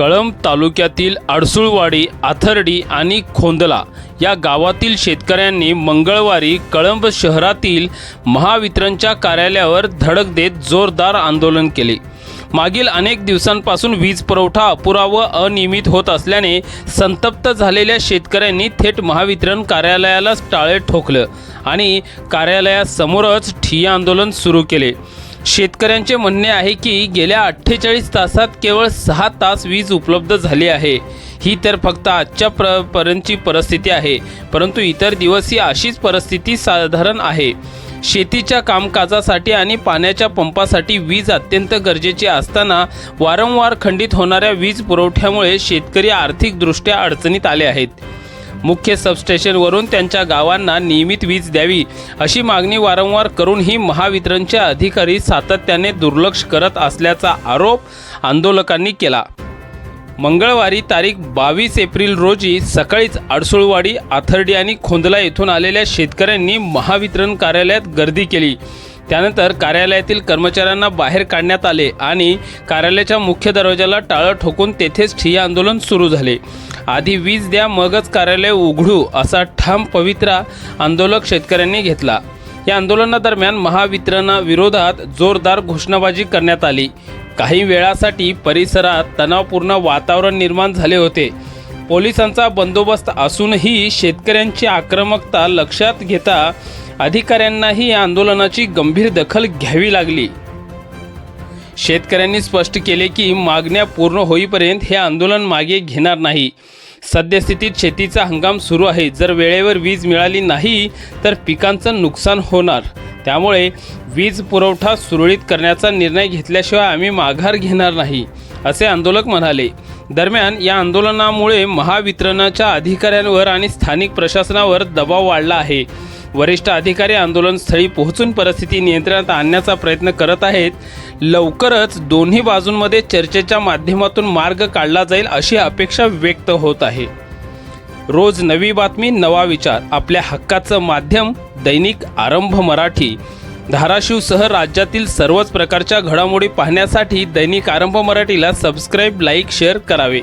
कळंब तालुक्यातील अडसुळवाडी आथर्डी आणि खोंदला या गावातील शेतकऱ्यांनी मंगळवारी कळंब शहरातील महावितरणच्या कार्यालयावर धडक देत जोरदार आंदोलन केले. मागील अनेक दिवसांपासून वीज पुरवठा अपुरा व अनियमित होत असल्याने संतप्त झालेल्या शेतकऱ्यांनी थेट महावितरण कार्यालयालाच टाळे ठोकलं आणि कार्यालयासमोरच ठिय्या आंदोलन सुरू केले. शेतकऱ्यांचे म्हणणे आहे की गेल्या अठ्ठेचाळीस तासात केवळ सहा तास वीज उपलब्ध झाली आहे. ही तर फक्त आजच्या प्र पर्यंतची परिस्थिती आहे परंतु इतर दिवस ही अशीच परिस्थिती साधारण आहे. शेतीच्या कामकाजासाठी आणि पाण्याच्या पंपासाठी वीज अत्यंत गरजेची असताना वारंवार खंडित होणाऱ्या वीज पुरवठ्यामुळे शेतकरी आर्थिकदृष्ट्या अडचणीत आले आहेत. मुख्य सबस्टेशनवरून त्यांच्या गावांना नियमित वीज द्यावी अशी मागणी वारंवार करूनही महावितरणचे अधिकारी सातत्याने दुर्लक्ष करत असल्याचा आरोप आंदोलकांनी केला. मंगळवारी तारीख बावीस एप्रिल रोजी सकाळीच अडसुळवाडी आथर्डी आणि खोंदला येथून आलेल्या शेतकऱ्यांनी महावितरण कार्यालयात गर्दी केली. त्यानंतर कार्यालयातील कर्मचाऱ्यांना बाहेर काढण्यात आले आणि कार्यालयाच्या मुख्य दरवाजाला टाळं ठोकून तेथेच ठिय्या आंदोलन सुरू झाले. आधी वीज द्या मगच कार्यालय उघडू असा ठाम पवित्रा आंदोलक शेतकऱ्यांनी घेतला. या आंदोलनादरम्यान महावितरणाविरोधात जोरदार घोषणाबाजी करण्यात आली. काही वेळासाठी परिसरात तणावपूर्ण वातावरण निर्माण झाले होते. पोलिसांचा बंदोबस्त असूनही शेतकऱ्यांची आक्रमकता लक्षात घेता अधिकाऱ्यांनाही या आंदोलनाची गंभीर दखल घ्यावी लागली. शेतकऱ्यांनी स्पष्ट केले की मागण्या पूर्ण होईपर्यंत हे आंदोलन मागे घेणार नाही. सद्यस्थितीत शेतीचा हंगाम सुरू आहे. जर वेळेवर वीज मिळाली नाही तर पिकांचं नुकसान होणार. त्यामुळे वीज पुरवठा सुरळीत करण्याचा निर्णय घेतल्याशिवाय आम्ही माघार घेणार नाही असे आंदोलक म्हणाले. दरम्यान या आंदोलनामुळे महावितरणाच्या अधिकाऱ्यांवर आणि स्थानिक प्रशासनावर दबाव वाढला आहे. वरिष्ठ अधिकारी आंदोलनस्थळी पोहोचून परिस्थिती नियंत्रणात आणण्याचा प्रयत्न करत आहेत. लवकरच दोन्ही बाजूंमध्ये चर्चेच्या माध्यमातून मार्ग काढला जाईल अशी अपेक्षा व्यक्त होत आहे. रोज नवी बातमी नवा विचार. आपल्या हक्काचं माध्यम दैनिक आरंभ मराठी. धाराशिवसह राज्यातील सर्वच प्रकारच्या घडामोडी पाहण्यासाठी दैनिक आरंभ मराठीला सबस्क्राईब लाईक शेअर करावे.